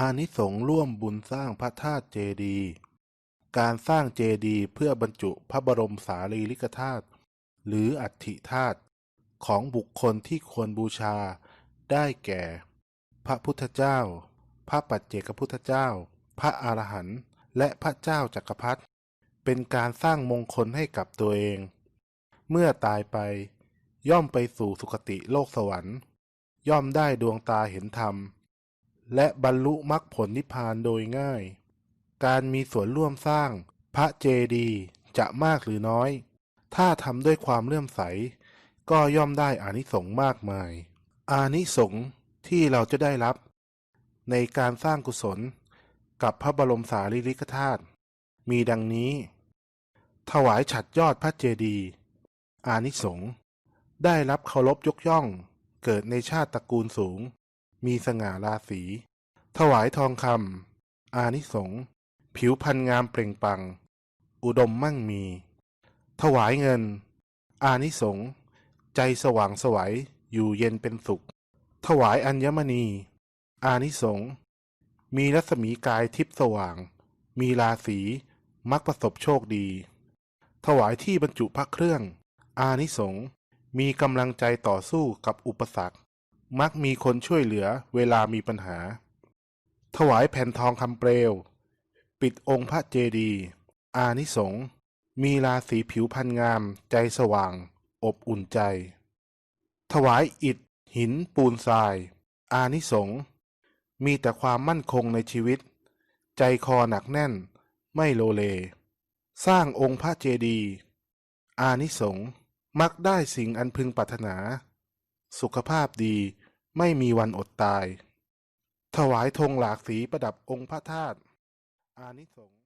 อานิสงส์ร่วมบุญสร้างพระธาตุเจดีย์การสร้างเจดีย์เพื่อบรรจุพระบรมสารีริกธาตุหรืออัฐิธาตุของบุคคลที่ควรบูชาได้แก่ พระพุทธเจ้า พระปัจเจกพุทธเจ้า พระอรหันต์และพระเจ้าจักรพรรดิเป็นการสร้างมงคลให้กับตัวเอง เมื่อตายไปย่อมไปสู่สุคติโลกสวรรค์ ย่อมได้ดวงตาเห็นธรรม และบรรลุมรรคผลนิพพานโดยง่าย การมีส่วนร่วมสร้างพระเจดีย์จะมากหรือน้อย ถ้าทำด้วยความเลื่อมใส ก็ย่อมได้อานิสงส์มากมาย อานิสงส์ที่เราจะได้รับ ในการสร้างกุศลกับพระบรมสารีริกธาตุมีดังนี้ ถวายฉัดยอดพระเจดีย์อานิสงส์ได้รับเคารพยกย่องเกิดในชาติตระกูลสูง มีสง่าราศี ถวายทองคำอานิสงส์ผิวพรรณงามเปล่งปัง อุดมมั่งมี ถวายเงิน อานิสงส์ใจสว่างสวัยอยู่เย็นเป็นสุข ถวายอัญมณี อานิสงส์มีรัศมีกายทิพย์สว่าง มีราศีมักประสบโชคดี ถวายที่บรรจุพระเครื่อง อานิสงส์มีกำลังใจต่อสู้กับอุปสรรค มักมีคนช่วยเหลือเวลามีปัญหา ถวายแผ่นทองคำเปลว ปิดองค์พระเจดีย์อานิสงมีราศีผิวพรรณงามใจสว่าง อบอุ่นใจ ถวายอิฐ หินปูนทราย อานิสงมีแต่ความมั่นคงในชีวิต ใจคอหนักแน่น ไม่โลเล สร้างองค์พระเจดีย์อานิสงมักได้สิ่งอันพึงปรารถนา สุขภาพดี ไม่มีวันอดตาย ถวายธงหลากสีประดับองค์พระธาตุอานิสงส์